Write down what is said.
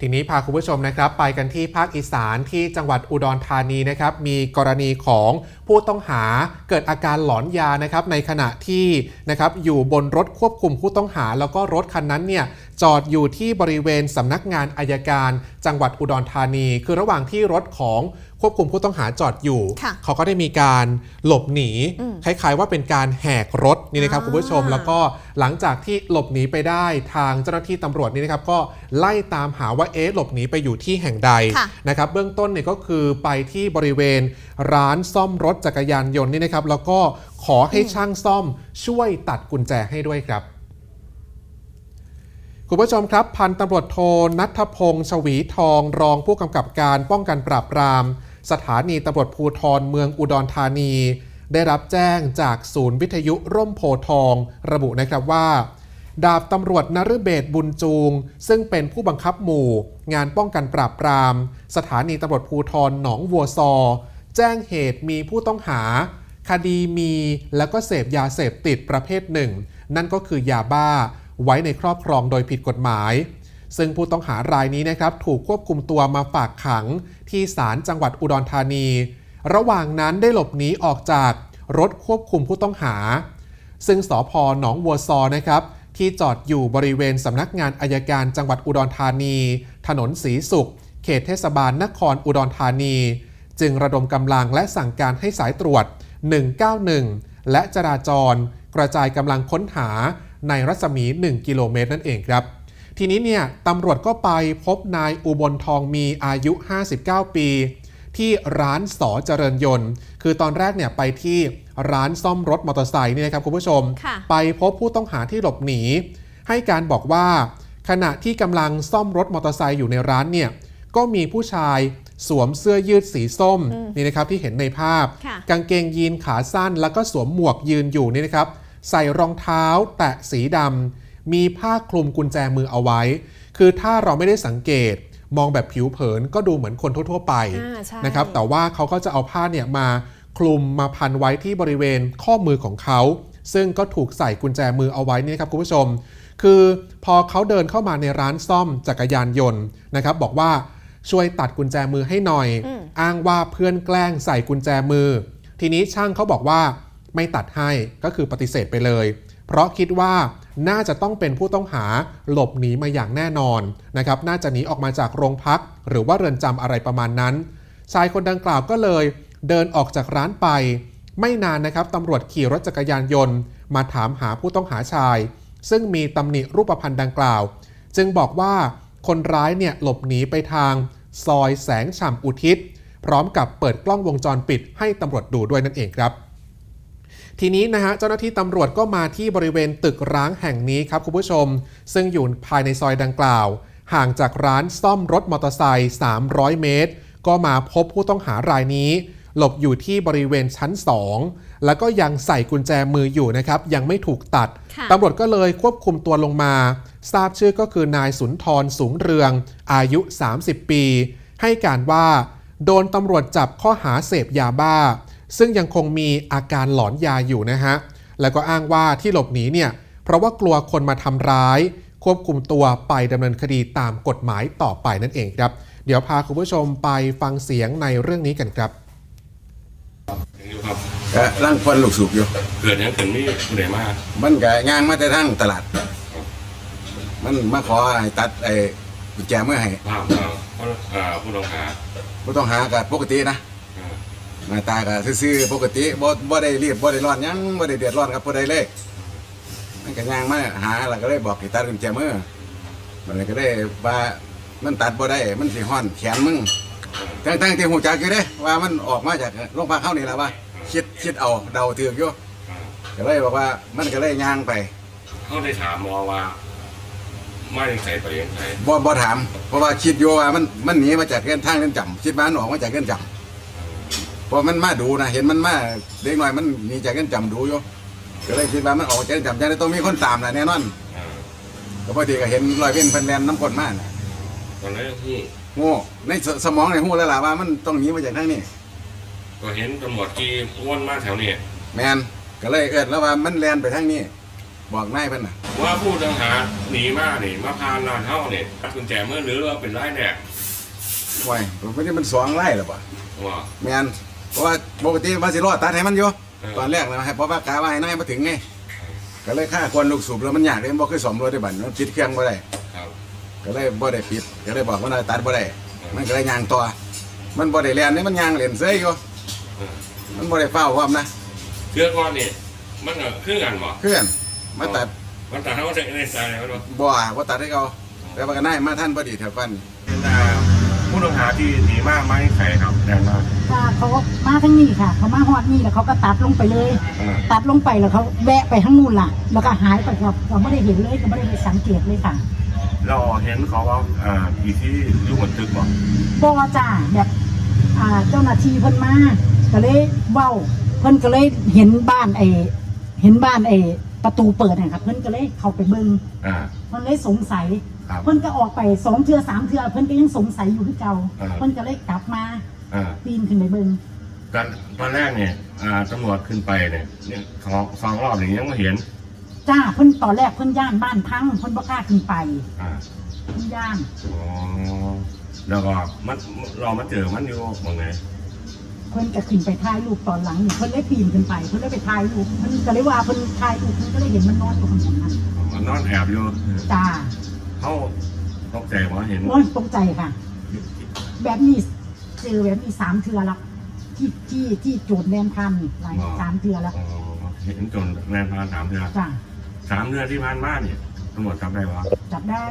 ทีนี้พาคุณผู้ชมนะครับ ไปกันที่ภาคอีสานที่จังหวัดอุดรธานีนะครับ มีกรณีของผู้ต้องหาเกิดอาการหลอนยานะครับในขณะที่นะครับอยู่บนรถควบคุมผู้ต้องหา แล้วก็รถคันนั้นเนี่ย จอดอยู่ที่บริเวณสำนักงานอายการ จังหวัดอุดรธานี คือระหว่างที่รถของควบคุมผู้ต้องหาจอดอยู่ค่ะเขาก็ได้มีการหลบหนีอืมคล้ายๆว่าเป็นการแหกรถนี่นะครับอ่าคุณผู้ชม แล้วก็หลังจากที่หลบหนีไปได้ทางเจ้าหน้าที่ตำรวจนี่นะครับก็ไล่ตามหาว่าเอ๊ะหลบหนีไปอยู่ที่แห่งใดค่ะนะครับเบื้องต้นเนี่ยก็คือไปที่บริเวณร้านซ่อมรถจักรยานยนต์นี่นะครับแล้วก็ขอให้ช่างซ่อมช่วยตัดกุญแจให้ด้วยครับ คุณผู้ชมครับ พันตำรวจโทนัทพงศ์ชวีทอง รองผู้กำกับการป้องกันปราบปราม สถานีตำรวจภูธรเมืองอุดรธานี ได้รับแจ้งจากศูนย์วิทยุร่มโพทอง ระบุนะครับว่า ดาบตำรวจนฤเบศบุญจูง ซึ่งเป็นผู้บังคับหมู่ งานป้องกันปราบปราม สถานีตำรวจภูธรหนองวัวซอ แจ้งเหตุมีผู้ต้องหา คดีมี แล้วก็เสพยาเสพติดประเภทหนึ่ง นั่นก็คือยาบ้า ไว้ในครอบครองโดยผิดกฎหมาย ซึ่งผู้ต้องหารายนี้นะครับถูกควบคุมตัวมาฝากขังที่ศาลจังหวัดอุดรธานี ระหว่างนั้นได้หลบหนีออกจากรถควบคุมผู้ต้องหา ซึ่งสพหนองวัวซอนะครับที่จอดอยู่บริเวณสำนักงานอายการจังหวัดอุดรธานี ถนนสีสุข เขตเทศบาลนครอุดรธานี จึงระดมกำลังและสั่งการให้สายตรวจ 191 และจราจร กระจายกำลังค้นหา ในรัศมี 1 กิโลเมตรนั่นเองครับ ทีนี้เนี่ยตำรวจก็ไปพบนายอุบลทองมีอายุ 59 ปี ที่ร้านสอเจริญยนต์ คือตอนแรกเนี่ยไปที่ร้านซ่อมรถมอเตอร์ไซค์เนี่ยนะครับคุณผู้ชมค่ะไปพบผู้ต้องหาที่หลบหนี ให้การบอกว่าขณะที่กำลังซ่อมรถมอเตอร์ไซค์อยู่ในร้านเนี่ยก็มีผู้ชายสวมเสื้อยืดสีส้มอืมนี่นะครับที่เห็นในภาพค่ะกางเกงยีนขาสั้นแล้วก็สวมหมวกยืนอยู่นี่นะครับ ใส่รองเท้า แตะสีดำมีผ้าคลุมกุญแจมือเอาไว้ คือถ้าเราไม่ได้สังเกตมองแบบผิวเผินก็ดูเหมือนคนทั่ว ๆ ไปอ่าใช่นะครับ แต่ว่าเขาก็จะเอาผ้าเนี่ยมาคลุมมาพันไว้ที่บริเวณข้อมือของเขา ซึ่งก็ถูกใส่กุญแจมือเอาไว้นี่นะครับคุณผู้ชม คือพอเขาเดินเข้ามาในร้านซ่อมจักรยานยนต์นะครับ บอกว่าช่วยตัดกุญแจมือให้หน่อยอืมอ้างว่าเพื่อนแกล้งใส่กุญแจมือ ทีนี้ช่างเขาบอกว่า ไม่ตัดให้ก็คือปฏิเสธไปเลย เพราะคิดว่าน่าจะต้องเป็นผู้ต้องหาหลบหนีมาอย่างแน่นอนนะครับน่าจะหนีออกมาจากโรงพัก หรือว่าเรือนจำอะไรประมาณนั้นชายคนดังกล่าวก็เลยเดินออกจากร้านไป ไม่นานนะครับตำรวจขี่รถจักรยานยนต์ มาถามหาผู้ต้องหาชาย ซึ่งมีตำหนิรูปพรรณดังกล่าว จึงบอกว่าคนร้ายเนี่ยหลบหนีไปทาง ซอยแสงฉ่ำอุทิศ พร้อมกับเปิดกล้องวงจรปิดให้ตำรวจดูด้วยนั่นเองครับ ทีนี้นะฮะเจ้าหน้าที่ตำรวจก็มาที่บริเวณตึกร้างแห่งนี้ครับคุณผู้ชม ซึ่งอยู่ภายในซอยดังกล่าว ห่างจากร้านซ่อมรถมอเตอร์ไซค์300 เมตร ก็มาพบผู้ต้องหารายนี้ หลบอยู่ที่บริเวณชั้น 2 แล้วก็ยังใส่กุญแจมืออยู่นะครับ ยังไม่ถูกตัดค่ะตำรวจก็เลยควบคุมตัวลงมา ทราบชื่อก็คือนายสุนทรสูงเรือง อายุ 30 ปี ให้การว่า โดนตำรวจจับข้อหาเสพยาบ้า ซึ่งยังคงมีอาการหลอนยาอยู่นะฮะ แล้วก็อ้างว่าที่หลบหนีเนี่ย เพราะว่ากลัวคนมาทำร้าย ควบคุมตัวไปดำเนินคดีตามกฎหมายต่อไปนั่นเองครับ เดี๋ยวพาคุณผู้ชมไปฟังเสียงในเรื่องนี้กันครับอยู่ครับก็ร่างควันลูกสูบอยู่ เกิดอย่างเกิดนี่เหนื่อยมากมันก็ย่างมาแต่ทางตลาด มันมาขอให้ตัดไอ้กุญแจมือให้ภาพเราเพราะอ่าผู้ต้องหาผู้ต้องหาก็ปกตินะอ่า หน้าตาก็ซื่อๆปกติบ่บ่ได้รีบบ่ได้ร้อนหยังบ่ได้เดือดร้อนกับผู้ใดเลยมันก็ย่างมาหาแล้วก็เลยบอกให้ตัดกุญแจมือมันก็ได้ว่ามันตัดบ่ได้มันสิฮ้อนแขนมึงทั้งๆที่หูจักอยู่เด้ว่ามันออกมาจากโรงพักเข้านี่แหละว่าคิดคิดเอาเดาถือกอยู่อ่าก็เลยบอกว่ามันก็เลยย่างไปเขาได้ถามหมอว่าไม่ได้ใส่ไปยังไงบ่บ่ถาม เพราะว่าคิดอยู่ว่ามันมันหนีมาจากเรือนทางเรือนจำคิดว่ามันออกมาจากเรือนจำ เพราะมันมาดูนะเห็นมันมาเด็กหน่อยมันหนีจากเรือนจำดูอยู่ก็เลยคิดว่ามันออกจากเรือนจำจะได้ต้องมีคนตามแหละแน่นอนอ่าก็พอดีก็เห็นรอยเป็นเพิ่นแลนน้ำกลมาน่ะตอนนั้นที่โง่ในสสมองในหูแล้วล่ะว่ามันต้องหนีมาจากทางนี้ ก็เห็นตำรวจที่อ้วนมากแถวนี้แมนก็เลยเอิ้นแล้วว่ามันแลนไปทางนี้ บอกนายเพิ่นน่ะ ว่าผู้ต้องหาหนีมานี่มาพานนานเท่าเนี่ยตัดกุญแจมือหรือว่าเป็นไรเนี่ยไว้ผมไม่ได้มันสองไร่หรอปะว่าแมน เพราะว่าปกติว่าสิรอดตัดให้มันอยู่เออตอนแรกนะเพราะว่ากาว่าให้นายมาถึงไงก็เลยค่าควรลูกสูบแล้วมันยากเลยมันบ่เคยสอมรถได้บัดมันปิดเครื่องบ่ได้ครับก็เลยบ่ได้ปิดก็เลยบอกว่านาตัดบ่ได้มันก็เลยยางต่อมันบ่ได้เรียนนี่มันยางเล่นเซยอยู่เออมันบ่ได้เฝ้าพร้อมนะเชือกก้อนนี่มันก็คือกันบ่เคลื่อนมาตัดมันตัดเท่าไหร่ในใจเลยมันบ่บ่ว่าตัดให้เขาแต่ว่าก็นายมาท่านพอดีแถวฟัน ผู้ต้องหาที่หนีมาไม่ใครครับแดนมาค่ะเขาก็มาทั้งนี้ค่ะ เขามาฮอดนี่แล้วเขาก็ตัดลงไปเลยเออตัดลงไปแล้วเขาแวะไปข้างนู่นล่ะ แล้วก็หายไปครับเราไม่ได้เห็นเลยก็ไม่ได้ไปสังเกตเลยค่ะเราเห็นเขาว่าอ่าอีที่อยู่บนตึกบ่บอจ้าแบบอ่าเจ้าหน้าที่เพิ่นมาก็เลยเว้าเพิ่นก็เลยเห็นบ้านไอเห็นบ้านไอประตูเปิดนะครับเพิ่นก็เลยเข้าไปเบิ่งอ่า เพิ่นเลยสงสัย ครับเพิ่นก็ออกไปสองเทือสามเทือเพิ่นก็ยังสงสัยอยู่ที่เก่าอ่าเพิ่นก็เลยกลับมาอ่า ปีนขึ้นไปเบิ่งตอนตอนแรกเนี่ยอ่าตำรวจขึ้นไปเนี่ยเนี่ยสองสองรอบอย่างนี้ยังไม่เห็นจ้าเพิ่นตอนแรกเพิ่นย่านบ้านพังเพิ่นบ่กล้าขึ้นไปอ่าเพิ่นย่านอ๋อแล้วก็มันเรามาเจอมันอยู่ตรงไหนเพิ่นก็ขึ้นไปถ่ายรูปตอนหลังนี่เพิ่นเลยปีนขึ้นไปเพิ่นเลยไปถ่ายรูปเพิ่นก็เลยว่าเพิ่นถ่ายรูปเพิ่นก็เลยเห็นมันนอนอยู่ข้างบนนั้นมันนอนแอบอยู่จ้า เขาตกใจว่าเห็นโอ้ยตกใจค่ะ แบบนี้เจอแบบนี้สามเทือละที่ที่ที่โจดแนมพันหลายสามเทือแล้วอ๋อเห็นจนแรงพานสามเดือนจ้าสามเดือนที่ผ่านมาเนี่ยตำรวจจับได้ว่าจับได้